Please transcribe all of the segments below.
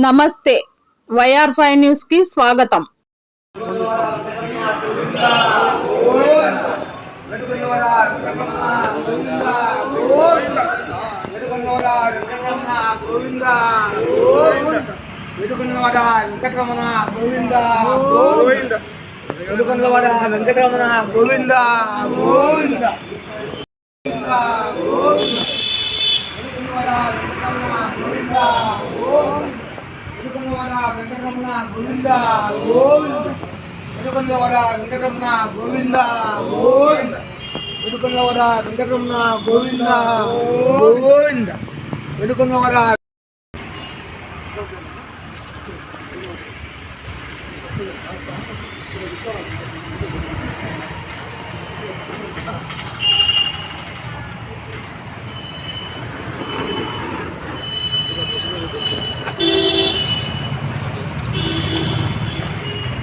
నమస్తే YR five న్యూస్కి స్వాగతం వెంకటరమణ గోవింద గోవింద వెంకటరమణ గోవింద గోవింద వెంకటరమణ గోవింద గోవింద వెతుకున్నవాడ వెంకటరమణ గోవింద గోవింద వెతుకున్నవాడ వెంకటరమణ గోవింద గోవింద వెనుకొండవర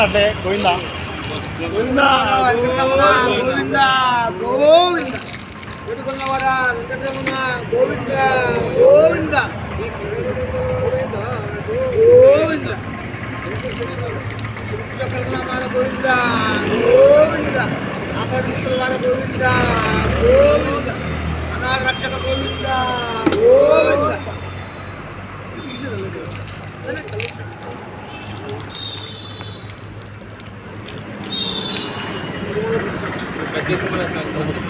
అంటే పోయిందా గోవింద గోవిందా గోవింద గోవింద. వెంకటరమణ గోవింద గోవింద గోవింద. గోవింద. గోవింద. ఆపత్తులవాడ గోవింద గోవింద అనాథ రక్షక గోవింద గోవింద వెంకటరమణ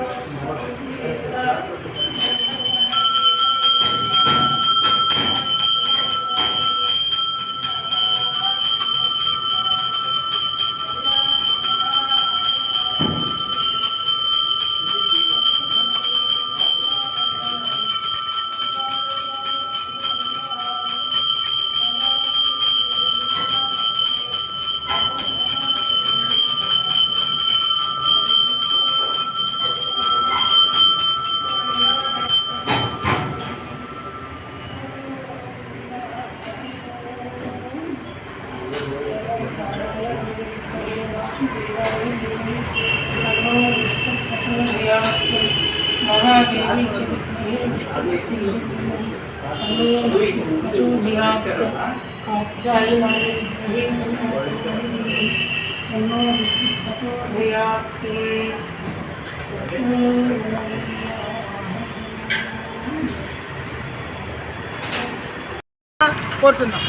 కోరుతున్నాం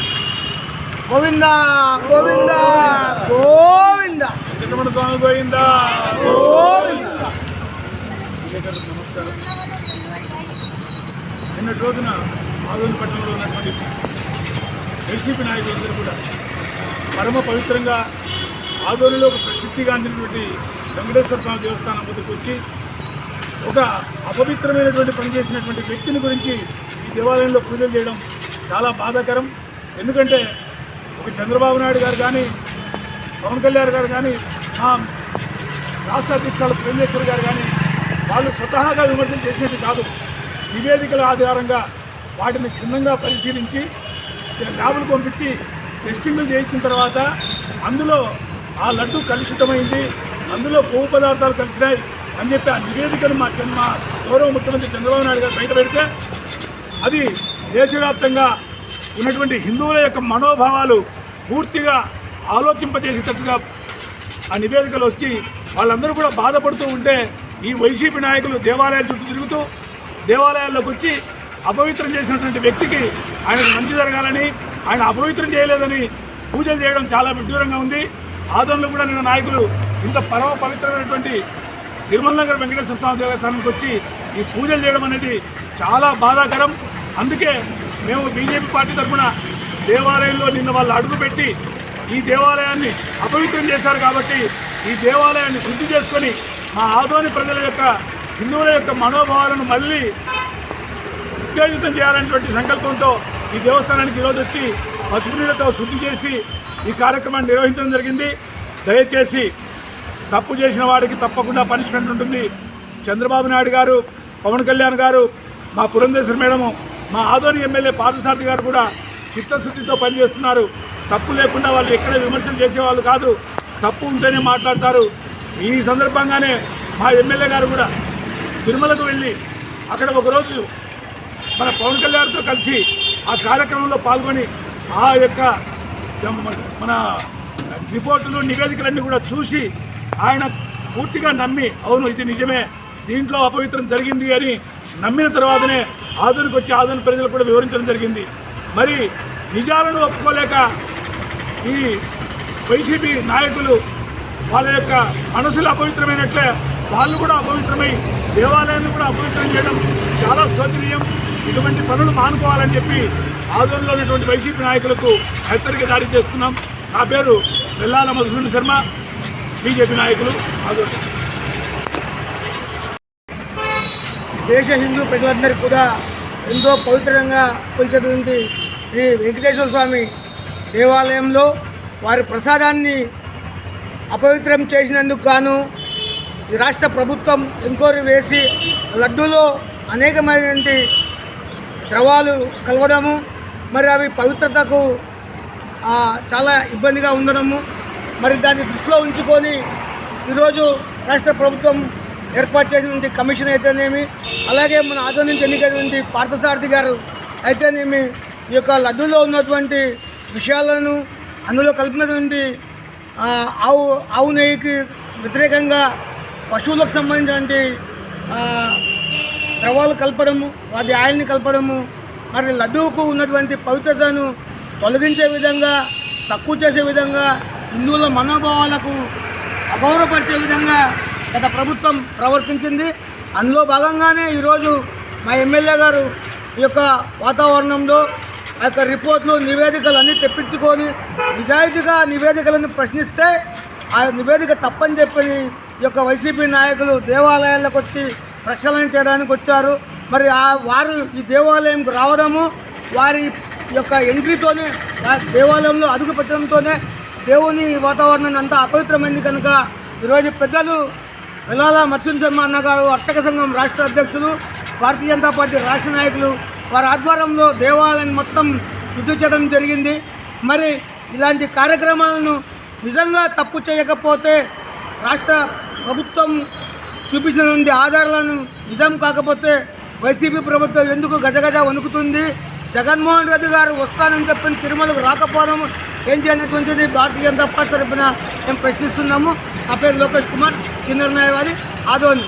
గోవింద గోవింద గోవింద వెంకటరమణ స్వామి గోవింద గోవింద విలేకరులకు నమస్కారం నిన్నటి రోజున ఆదోని పట్టణంలో ఉన్నటువంటి వైసీపీ నాయకులందరూ కూడా పరమ పవిత్రంగా ఆదోనిలో ఒక ప్రసిద్ధిగాంచినటువంటి వెంకటేశ్వర స్వామి దేవస్థానం ముందుకు వచ్చి ఒక అపవిత్రమైనటువంటి పనిచేసినటువంటి వ్యక్తిని గురించి ఈ దేవాలయంలో పూజలు చేయడం చాలా బాధాకరం. ఎందుకంటే ఒక చంద్రబాబు నాయుడు గారు కానీ పవన్ కళ్యాణ్ గారు కానీ మా రాష్ట్ర అధ్యక్షురాలు పురంధేశ్వరి గారు కానీ వాళ్ళు స్వతహాగా విమర్శలు చేసినట్టు కాదు. నివేదికల ఆధారంగా వాటిని క్షుణ్ణంగా పరిశీలించి ల్యాబులు పంపించి టెస్టింగ్లు చేయించిన తర్వాత అందులో ఆ లడ్డు కలుషితమైంది అందులో కొవ్వు పదార్థాలు కలిసినాయి అని చెప్పి ఆ నివేదికను మా చంద్ర మా గౌరవ ముఖ్యమంత్రి చంద్రబాబు నాయుడు గారు బయట పెడితే అది దేశవ్యాప్తంగా ఉన్నటువంటి హిందువుల యొక్క మనోభావాలు పూర్తిగా ఆలోచింపజేసేటట్టుగా ఆ నివేదికలు వచ్చి వాళ్ళందరూ కూడా బాధపడుతూ ఉంటే ఈ వైసీపీ నాయకులు దేవాలయాల చుట్టూ తిరుగుతూ దేవాలయాల్లోకి వచ్చి అపవిత్రం చేసినటువంటి వ్యక్తికి ఆయనకు మంచి జరగాలని ఆయన అపవిత్రం చేయలేదని పూజలు చేయడం చాలా విడ్డూరంగా ఉంది. ఆదంలో కూడా నిన్న నాయకులు ఇంత పరమ పవిత్రమైనటువంటి తిరుమల నగర్ వెంకటేశ్వర స్వామి దేవస్థానానికి వచ్చి ఈ పూజలు చేయడం అనేది చాలా బాధాకరం. అందుకే మేము బీజేపీ పార్టీ తరఫున దేవాలయంలో నిన్న వాళ్ళు అడుగుపెట్టి ఈ దేవాలయాన్ని అపవిత్రం చేశారు కాబట్టి ఈ దేవాలయాన్ని శుద్ధి చేసుకొని మా ఆదోని ప్రజల యొక్క హిందువుల యొక్క మనోభావాలను మళ్ళీ ఉత్తేజితం చేయాలనేటువంటి సంకల్పంతో ఈ దేవస్థానానికి ఈరోజు వచ్చి పసుపు నీళ్ళతో శుద్ధి చేసి ఈ కార్యక్రమాన్ని నిర్వహించడం జరిగింది. దయచేసి తప్పు చేసిన వాడికి తప్పకుండా పనిష్మెంట్ ఉంటుంది. చంద్రబాబు నాయుడు గారు పవన్ కళ్యాణ్ గారు మా పురంధేశ్వర మేడము మా ఆదోని ఎమ్మెల్యే పార్థసారథి గారు కూడా చిత్తశుద్ధితో పనిచేస్తున్నారు. తప్పు లేకుండా వాళ్ళు ఎక్కడ విమర్శలు చేసేవాళ్ళు కాదు. తప్పు ఉంటేనే మాట్లాడతారు. ఈ సందర్భంగానే మా ఎమ్మెల్యే గారు కూడా తిరుమలకు వెళ్ళి అక్కడ ఒకరోజు మన పవన్ కళ్యాణ్తో కలిసి ఆ కార్యక్రమంలో పాల్గొని ఆ యొక్క మన రిపోర్టులు నివేదికలన్నీ కూడా చూసి ఆయన పూర్తిగా నమ్మి అవును ఇది నిజమే దీంట్లో అపవిత్రం జరిగింది అని నమ్మిన తర్వాతనే ఆధునికి వచ్చి ఆధునిక ప్రజలు కూడా వివరించడం జరిగింది. మరి నిజాలను ఒప్పుకోలేక ఈ వైసీపీ నాయకులు వాళ్ళ యొక్క మనసులు అపవిత్రమైనట్లే వాళ్ళు కూడా అపవిత్రమై దేవాలయాన్ని కూడా అపవిత్రం చేయడం చాలా శోచనీయం. ఇటువంటి పనులు మానుకోవాలని చెప్పి ఆదోళనలో ఉన్నటువంటి వైసీపీ నాయకులకు హెచ్చరిక జారీ చేస్తున్నాం. నా పేరు వెల్లాల మధుసూన్ శర్మ బీజేపీ నాయకులు ఆదోళన దేశ హిందూ ప్రజలందరికీ కూడా ఎంతో పవిత్రంగా కొలిచేటువంటి శ్రీ వెంకటేశ్వర స్వామి దేవాలయంలో వారి ప్రసాదాన్ని అపవిత్రం చేసినందుకు గాను ఈ రాష్ట్ర ప్రభుత్వం ఎంక్వైరీ వేసి లడ్డూలో అనేకమైనటువంటి ద్రవాలు కలవడము మరి అవి పవిత్రతకు చాలా ఇబ్బందిగా ఉండడము మరి దాన్ని దృష్టిలో ఉంచుకొని ఈరోజు రాష్ట్ర ప్రభుత్వం ఏర్పాటు చేసినటువంటి కమిషన్ అయితేనేమి అలాగే మన ఆదరణ నుంచి ఎన్నికైనటువంటి పార్థసారథి గారు అయితేనేమి ఈ యొక్క లడ్డూలో ఉన్నటువంటి విషయాలను అందులో కలిపినటువంటి ఆవు ఆవు నెయ్యికి వ్యతిరేకంగా పశువులకు సంబంధించినటువంటి ద్రవాలు కలపడము వాటి ఆయిల్ని కలపడము మరి లడ్డూకు ఉన్నటువంటి పవిత్రతను తొలగించే విధంగా తక్కువ చేసే విధంగా హిందువుల మనోభావాలకు అగౌరవపరిచే విధంగా గత ప్రభుత్వం ప్రవర్తించింది. అందులో భాగంగానే ఈరోజు మా ఎమ్మెల్యే గారు ఈ యొక్క వాతావరణంలో ఆ యొక్క రిపోర్ట్లు నివేదికలు అన్నీ తెప్పించుకొని నిజాయితీగా నివేదికలను ప్రశ్నిస్తే ఆ నివేదిక తప్పని చెప్పి ఈ యొక్క వైసీపీ నాయకులు దేవాలయాలకు వచ్చి ప్రక్షాళన చేయడానికి వచ్చారు. మరి ఆ వారు ఈ దేవాలయంకు రావడము వారి యొక్క ఎంట్రీతోనే దేవాలయంలో అడుగు పెట్టడంతోనే దేవుని వాతావరణాన్ని అంతా అపవిత్రమైంది కనుక ఈరోజు పెద్దలు వెలాల మత్స్యం శర్మ అన్నగారు అర్చక సంఘం రాష్ట్ర అధ్యక్షులు భారతీయ జనతా పార్టీ రాష్ట్ర నాయకులు వారి ఆధ్వర్యంలో దేవాలయం మొత్తం శుద్ధి చేయడం జరిగింది. మరి ఇలాంటి కార్యక్రమాలను నిజంగా తప్పు చేయకపోతే రాష్ట్ర ప్రభుత్వం చూపించినటువంటి ఆధారాలను నిజం కాకపోతే వైసీపీ ప్రభుత్వం ఎందుకు గజగజ వణుకుతుంది? జగన్మోహన్ రెడ్డి గారు వస్తానని చెప్పిన తిరుమలకు రాకపోవడం ఏంటి చేయనటువంటిది భారతీయ జనతా పార్టీ తరఫున మేము ప్రశ్నిస్తున్నాము. నా పేరు లోకేష్ కుమార్ సీనియర్ ఆదోని.